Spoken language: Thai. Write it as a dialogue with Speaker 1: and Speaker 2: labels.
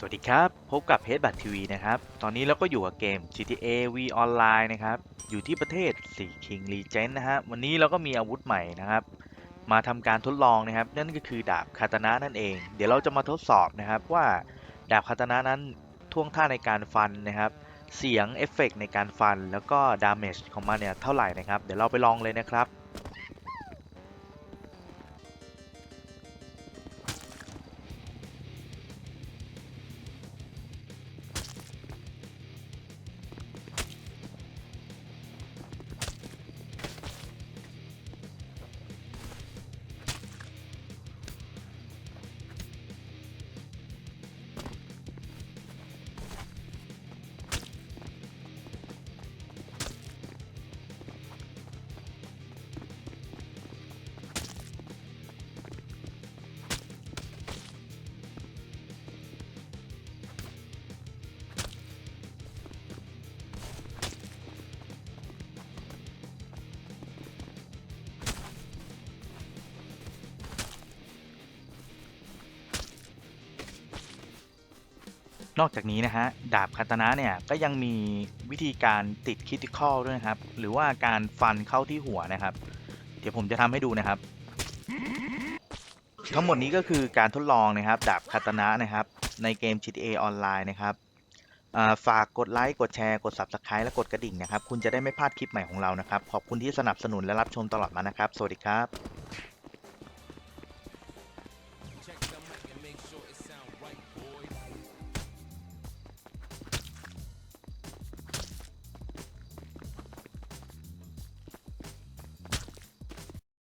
Speaker 1: สวัสดีครับ พบกับ h e a d b u t TV นะครับ ตอนนี้เราก็อยู่กับเกม GTA V Online นะครับ อยู่ที่ประเทศ4 King Legend นะฮะ วันนี้เราก็มีอาวุธใหม่นะครับ มาทำการทดลองนะครับ นั่นก็คือดาบคาตานะนั่นเอง เดี๋ยวเราจะมาทดสอบนะครับว่าดาบคาตานะนั้นท่วงท่าในการฟันนะครับ เสียงเอฟเฟกต์ในการฟัน แล้วก็ดาเมจของมันเนี่ยเท่าไหร่นะครับ เดี๋ยวเราไปลองเลยนะครับ นอกจากนี้นะฮะดาบคาตนะเนี่ยก็ยังมีวิธีการติดคิติคอลด้วยนะครับ หรือว่าการฟันเข้าที่หัวนะครับ เดี๋ยวผมจะทำให้ดูนะครับ ทั้งหมดนี้ก็คือการทดลองนะครับดาบคาตนะนะครับ ในเกม GTA Online นะครับฝากกดไลค์กดแชร์กด Subscribe และกดกระดิ่งนะครับ คุณจะได้ไม่พลาดคลิปใหม่ของเรานะครับ ขอบคุณที่สนับสนุนและรับชมตลอดมานะครับ สวัสดีครับ